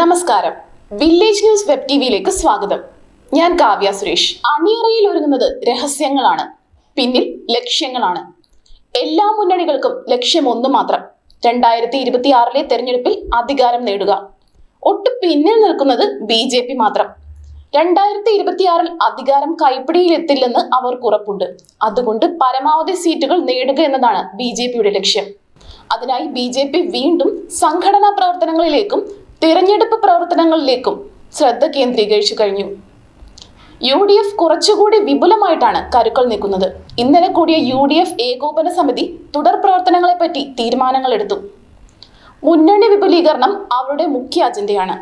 നമസ്കാരം. Village news web T വിയിലേക്ക് സ്വാഗതം. ഞാൻ കാവ്യ സുരേഷ്. അണിയറയിൽ ഒരുങ്ങുന്നത് രഹസ്യങ്ങളാണ്. പിന്നിൽ ലക്ഷ്യങ്ങളാണ്. എല്ലാ മുന്നണികൾക്കും ലക്ഷ്യം ഒന്ന് മാത്രം. രണ്ടായിരത്തി ഇരുപത്തി ആറിലെ തെരഞ്ഞെടുപ്പിൽ അധികാരം നേടുക. ഒട്ടു പിന്നിൽ നിൽക്കുന്നത് ബി ജെ പി മാത്രം. രണ്ടായിരത്തി ഇരുപത്തിയാറിൽ അധികാരം കൈപ്പിടിയിലെത്തില്ലെന്ന് അവർക്ക് ഉറപ്പുണ്ട്. അതുകൊണ്ട് പരമാവധി സീറ്റുകൾ നേടുക എന്നതാണ് ബി ജെ പിയുടെ ലക്ഷ്യം. അതിനായി ബി ജെ പി വീണ്ടും സംഘടനാ പ്രവർത്തനങ്ങളിലേക്കും തിരഞ്ഞെടുപ്പ് പ്രവർത്തനങ്ങളിലേക്കും ശ്രദ്ധ കേന്ദ്രീകരിച്ചു കഴിഞ്ഞു. യു ഡി എഫ് കുറച്ചുകൂടി വിപുലമായിട്ടാണ് കരുക്കൾ നീക്കുന്നത്. ഇന്നലെ കൂടിയ യു ഡി എഫ് ഏകോപന സമിതി തുടർ പ്രവർത്തനങ്ങളെപ്പറ്റി തീരുമാനങ്ങൾ എടുത്തു മുന്നണി വിപുലീകരണം അവരുടെ മുഖ്യ അജണ്ടയാണ്.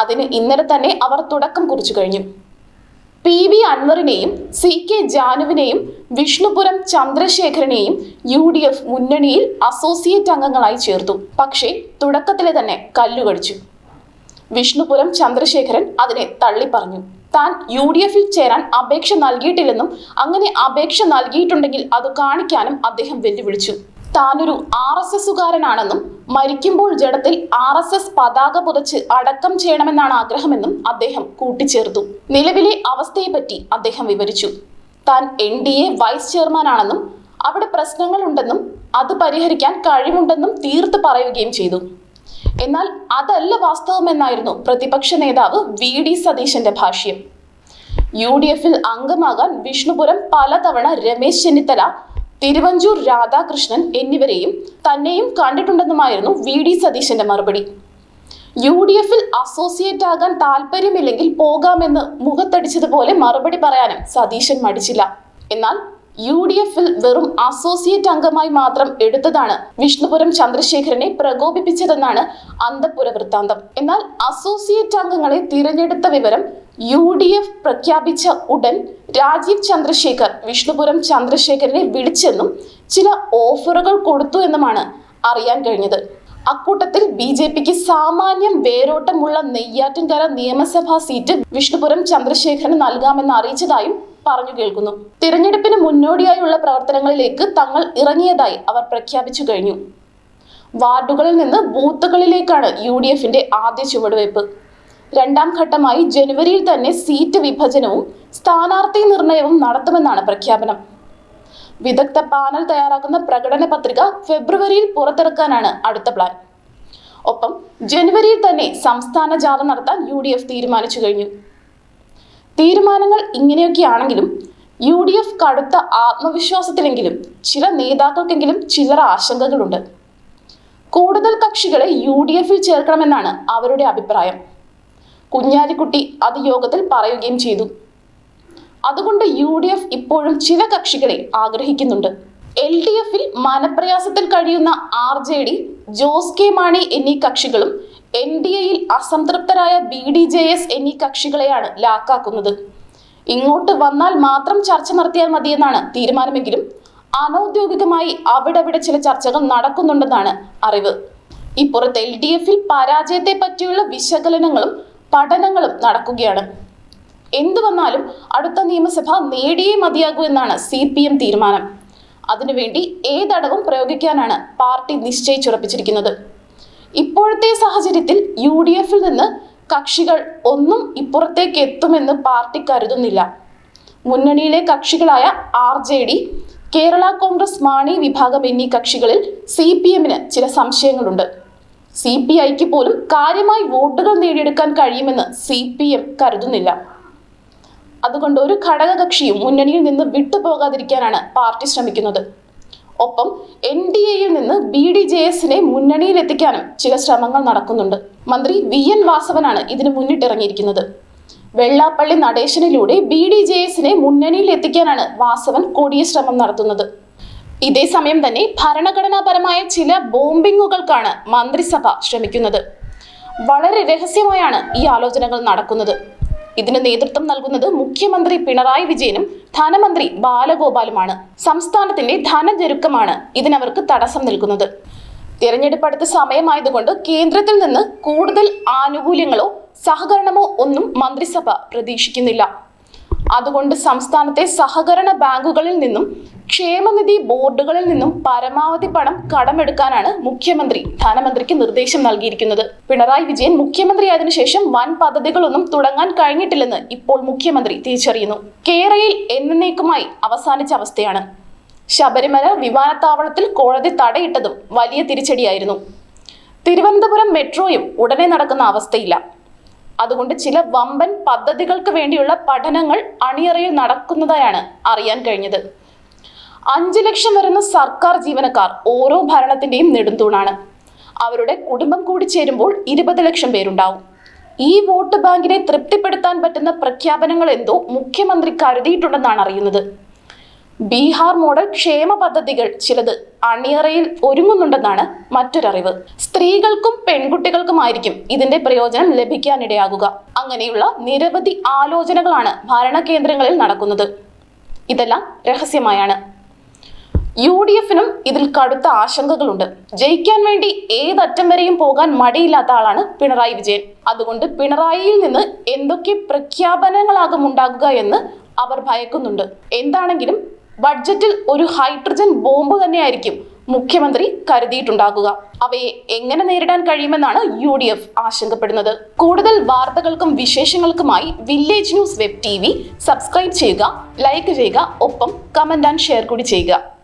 അതിന് ഇന്നലെ തന്നെ അവർ തുടക്കം കുറിച്ചു കഴിഞ്ഞു. പി വി അൻവറിനെയും സി കെ ജാനുവിനെയും വിഷ്ണുപുരം ചന്ദ്രശേഖരനെയും യു ഡി എഫ് മുന്നണിയിൽ അസോസിയേറ്റ് അംഗങ്ങളായി ചേർത്തു. പക്ഷേ തുടക്കത്തിലെ തന്നെ കല്ലുകടിച്ചു വിഷ്ണുപുരം ചന്ദ്രശേഖരൻ അതിനെ തള്ളിപ്പറഞ്ഞു. താൻ യു ഡി എഫിൽ ചേരാൻ അപേക്ഷ നൽകിയിട്ടില്ലെന്നും അങ്ങനെ അപേക്ഷ നൽകിയിട്ടുണ്ടെങ്കിൽ അത് കാണിക്കാനും അദ്ദേഹം വെല്ലുവിളിച്ചു. താനൊരു ആർ എസ് എസുകാരനാണെന്നും മരിക്കുമ്പോൾ ജഡത്തിൽ ആർ എസ് എസ് പതാക പുതച്ച് അടക്കം ചെയ്യണമെന്നാണ് ആഗ്രഹമെന്നും അദ്ദേഹം കൂട്ടിച്ചേർത്തു. നിലവിലെ അവസ്ഥയെപ്പറ്റി അദ്ദേഹം വിവരിച്ചു. താൻ എൻ ഡി എ വൈസ് ചെയർമാനാണെന്നും അവിടെ പ്രശ്നങ്ങളുണ്ടെന്നും അത് പരിഹരിക്കാൻ കഴിവുണ്ടെന്നും തീർത്ത് പറയുകയും ചെയ്തു. എന്നാൽ അതല്ല വാസ്തവമെന്നായിരുന്നു പ്രതിപക്ഷ നേതാവ് വി ഡി സതീശന്റെ ഭാഷ്യം. യു ഡി എഫിൽ അംഗമാകാൻ വിഷ്ണുപുരം പലതവണ രമേശ് ചെന്നിത്തല തിരുവഞ്ചൂർ രാധാകൃഷ്ണൻ എന്നിവരെയും തന്നെയും കണ്ടിട്ടുണ്ടെന്നുമായിരുന്നു വി ഡി സതീശന്റെ മറുപടി. യു ഡി എഫിൽ അസോസിയേറ്റ് ആകാൻ താല്പര്യമില്ലെങ്കിൽ പോകാമെന്ന് മുഖത്തടിച്ചതുപോലെ മറുപടി പറയാനും സതീശൻ മടിച്ചില്ല. എന്നാൽ യു ഡി എഫിൽ വെറും അസോസിയേറ്റ് അംഗമായി മാത്രം എടുത്തതാണ് വിഷ്ണുപുരം ചന്ദ്രശേഖരനെ പ്രകോപിപ്പിച്ചതെന്നാണ് അന്തപുര വൃത്താന്തം. എന്നാൽ അസോസിയേറ്റ് അംഗങ്ങളെ തിരഞ്ഞെടുത്ത വിവരം യു ഡി എഫ് പ്രഖ്യാപിച്ച ഉടൻ രാജീവ് ചന്ദ്രശേഖർ വിഷ്ണുപുരം ചന്ദ്രശേഖരനെ വിളിച്ചെന്നും ചില ഓഫറുകൾ കൊടുത്തു എന്നുമാണ് അറിയാൻ കഴിഞ്ഞത്. അക്കൂട്ടത്തിൽ ബി ജെ പിക്ക് സാമാന്യം വേരോട്ടമുള്ള നെയ്യാറ്റിൻകര നിയമസഭാ സീറ്റ് വിഷ്ണുപുരം ചന്ദ്രശേഖരന് നൽകാമെന്ന് അറിയിച്ചതായും പറഞ്ഞു കേൾക്കുന്നു. തിരഞ്ഞെടുപ്പിന് മുന്നോടിയായുള്ള പ്രവർത്തനങ്ങളിലേക്ക് തങ്ങൾ ഇറങ്ങിയതായി അവർ പ്രഖ്യാപിച്ചു കഴിഞ്ഞു. വാർഡുകളിൽ നിന്ന് ബൂത്തുകളിലേക്കാണ് യു ഡി എഫിന്റെ ആദ്യ ചുവടുവയ്പ്. രണ്ടാം ഘട്ടമായി ജനുവരിയിൽ തന്നെ സീറ്റ് വിഭജനവും സ്ഥാനാർത്ഥി നിർണയവും നടത്തുമെന്നാണ് പ്രഖ്യാപനം. വിദഗ്ധ പാനൽ തയ്യാറാക്കുന്ന പ്രകടന പത്രിക ഫെബ്രുവരിയിൽ പുറത്തിറക്കാനാണ് അടുത്ത പ്ലാൻ. ഒപ്പം ജനുവരിയിൽ തന്നെ സംസ്ഥാന ജാഥ നടത്താൻ യു തീരുമാനിച്ചു കഴിഞ്ഞു. തീരുമാനങ്ങൾ ഇങ്ങനെയൊക്കെയാണെങ്കിലും യു ഡി എഫ് കടുത്ത ആത്മവിശ്വാസത്തിലെങ്കിലും ചില നേതാക്കൾക്കെങ്കിലും ചില്ലറ ആശങ്കകളുണ്ട്. കൂടുതൽ കക്ഷികളെ യു ഡി എഫിൽ ചേർക്കണമെന്നാണ് അവരുടെ അഭിപ്രായം. കുഞ്ഞാലിക്കുട്ടി അത് യോഗത്തിൽ പറയുകയും ചെയ്തു. അതുകൊണ്ട് യു ഡി എഫ് ഇപ്പോഴും ചില കക്ഷികളെ ആഗ്രഹിക്കുന്നുണ്ട്. എൽ ഡി എഫിൽ മനപ്രയാസത്തിൽ കഴിയുന്ന R J D Jose K Mani എന്നീ കക്ഷികളും എൻ ഡി എയിൽ അസംതൃപ്തരായ ബി ഡി ജെ എസ് എന്നീ കക്ഷികളെയാണ് ലാക്കാക്കുന്നത്. ഇങ്ങോട്ട് വന്നാൽ മാത്രം ചർച്ച നടത്തിയാൽ മതിയെന്നാണ് തീരുമാനമെങ്കിലും അനൌദ്യോഗികമായി അവിടവിടെ ചില ചർച്ചകൾ നടക്കുന്നുണ്ടെന്നാണ് അറിവ്. ഇപ്പുറത്ത് എൽ ഡി എഫിൽ പരാജയത്തെ പറ്റിയുള്ള വിശകലനങ്ങളും പഠനങ്ങളും നടക്കുകയാണ്. എന്തു വന്നാലും അടുത്ത നിയമസഭ നേടിയേ മതിയാകൂ എന്നാണ് സി പി എം തീരുമാനം. അതിനുവേണ്ടി ഏതടവും പ്രയോഗിക്കാനാണ് പാർട്ടി നിശ്ചയിച്ചുറപ്പിച്ചിരിക്കുന്നത്. ഇപ്പോഴത്തെ സാഹചര്യത്തിൽ യു ഡി എഫിൽ നിന്ന് കക്ഷികൾ ഒന്നും ഇപ്പുറത്തേക്ക് എത്തുമെന്ന് പാർട്ടി കരുതുന്നില്ല. മുന്നണിയിലെ കക്ഷികളായ R J D Kerala Congress Mani വിഭാഗം എന്നീ കക്ഷികളിൽ സി പി എമ്മിന് ചില സംശയങ്ങളുണ്ട്. സി പി ഐക്ക് പോലും കാര്യമായി വോട്ടുകൾ നേടിയെടുക്കാൻ കഴിയുമെന്ന് സി പി എം കരുതുന്നില്ല. അതുകൊണ്ട് ഒരു ഘടകകക്ഷിയും മുന്നണിയിൽ നിന്ന് വിട്ടുപോകാതിരിക്കാനാണ് പാർട്ടി ശ്രമിക്കുന്നത്. ഒപ്പം എൻ ഡി എയിൽ നിന്ന് ബി ഡി ജെ എസിനെ മുന്നണിയിൽ എത്തിക്കാനും ചില ശ്രമങ്ങൾ നടക്കുന്നുണ്ട്. മന്ത്രി വി എൻ വാസവനാണ് ഇതിന് മുന്നിട്ടിറങ്ങിയിരിക്കുന്നത്. വെള്ളാപ്പള്ളി നടേശനിലൂടെ ബി ഡി ജെ എസിനെ മുന്നണിയിൽ എത്തിക്കാനാണ് വാസവൻ കൊടിയ ശ്രമം നടത്തുന്നത്. ഇതേ സമയം തന്നെ ഭരണഘടനാപരമായ ചില ബോംബിങ്ങുകൾക്കാണ് മന്ത്രിസഭ ശ്രമിക്കുന്നത്. വളരെ രഹസ്യമായാണ് ഈ ആലോചനകൾ നടക്കുന്നത്. ഇതിന് നേതൃത്വം നൽകുന്നത് മുഖ്യമന്ത്രി പിണറായി വിജയനും ധനമന്ത്രി ബാലഗോപാലുമാണ്. സംസ്ഥാനത്തിന്റെ ധനജരുക്കമാണ് ഇതിനവർക്ക് തടസ്സം നിൽക്കുന്നത്. തിരഞ്ഞെടുപ്പ് അടുത്ത സമയമായതുകൊണ്ട് കേന്ദ്രത്തിൽ നിന്ന് കൂടുതൽ ആനുകൂല്യങ്ങളോ സഹകരണമോ ഒന്നും മന്ത്രിസഭ പ്രതീക്ഷിക്കുന്നില്ല. അതുകൊണ്ട് സംസ്ഥാനത്തെ സഹകരണ ബാങ്കുകളിൽ നിന്നും ക്ഷേമനിധി ബോർഡുകളിൽ നിന്നും പരമാവധി പണം കടമെടുക്കാനാണ് മുഖ്യമന്ത്രി ധനമന്ത്രിക്ക് നിർദ്ദേശം നൽകിയിരിക്കുന്നത്. പിണറായി വിജയൻ മുഖ്യമന്ത്രിയായതിനു ശേഷം വൻ പദ്ധതികളൊന്നും തുടങ്ങാൻ കഴിഞ്ഞിട്ടില്ലെന്ന് ഇപ്പോൾ മുഖ്യമന്ത്രി തിരിച്ചറിയുന്നു. കേരളയിൽ എന്നേക്കുമായി അവസാനിച്ച അവസ്ഥയാണ്. ശബരിമല വിമാനത്താവളത്തിൽ കോടതി തടയിട്ടതും വലിയ തിരിച്ചടിയായിരുന്നു. തിരുവനന്തപുരം മെട്രോയും ഉടനെ നടക്കുന്ന അവസ്ഥയില്ല. അതുകൊണ്ട് ചില വമ്പൻ പദ്ധതികൾക്ക് വേണ്ടിയുള്ള പഠനങ്ങൾ അണിയറയിൽ നടക്കുന്നതായാണ് അറിയാൻ കഴിഞ്ഞത്. അഞ്ചു ലക്ഷം വരുന്ന സർക്കാർ ജീവനക്കാർ ഓരോ ഭരണത്തിന്റെയും നെടുന്തൂണാണ് അവരുടെ കുടുംബം കൂടി ചേരുമ്പോൾ ഇരുപത് ലക്ഷം പേരുണ്ടാവും. ഈ വോട്ട് ബാങ്കിനെ തൃപ്തിപ്പെടുത്താൻ പറ്റുന്ന പ്രഖ്യാപനങ്ങൾ എന്തോ മുഖ്യമന്ത്രി കരുതിയിട്ടുണ്ടെന്നാണ് അറിയുന്നത്. ബീഹാർ മോഡൽ ക്ഷേമ പദ്ധതികൾ ചിലത് അണിയറയിൽ ഒരുങ്ങുന്നുണ്ടെന്നാണ് മറ്റൊരറിവ്. സ്ത്രീകൾക്കും പെൺകുട്ടികൾക്കുമായിരിക്കും ഇതിന്റെ പ്രയോജനം ലഭിക്കാനിടയാകുക. അങ്ങനെയുള്ള നിരവധി ആലോചനകളാണ് ഭരണകേന്ദ്രങ്ങളിൽ നടക്കുന്നത്. ഇതെല്ലാം രഹസ്യമായാണ്. യു ഡി എഫിനും ഇതിൽ കടുത്ത ആശങ്കകളുണ്ട്. ജയിക്കാൻ വേണ്ടി ഏതറ്റം വരെയും പോകാൻ മടിയില്ലാത്ത ആളാണ് പിണറായി വിജയൻ. അതുകൊണ്ട് പിണറായിയിൽ നിന്ന് എന്തൊക്കെ പ്രഖ്യാപനങ്ങളാകും ഉണ്ടാകുക എന്ന് അവർ ഭയക്കുന്നുണ്ട്. എന്താണെങ്കിലും ബഡ്ജറ്റിൽ ഒരു ഹൈഡ്രജൻ ബോംബ് തന്നെയായിരിക്കും മുഖ്യമന്ത്രി കരുതിയിട്ടുണ്ടാകുക അവയെ എങ്ങനെ നേരിടാൻ കഴിയുമെന്നാണ് യു ഡി എഫ് ആശങ്കപ്പെടുന്നത്. കൂടുതൽ വാർത്തകൾക്കും വിശേഷങ്ങൾക്കുമായി village news web T subscribe ചെയ്യുക ലൈക്ക് ചെയ്യുക ഒപ്പം കമന്റ് ആൻഡ് ഷെയർ കൂടി ചെയ്യുക.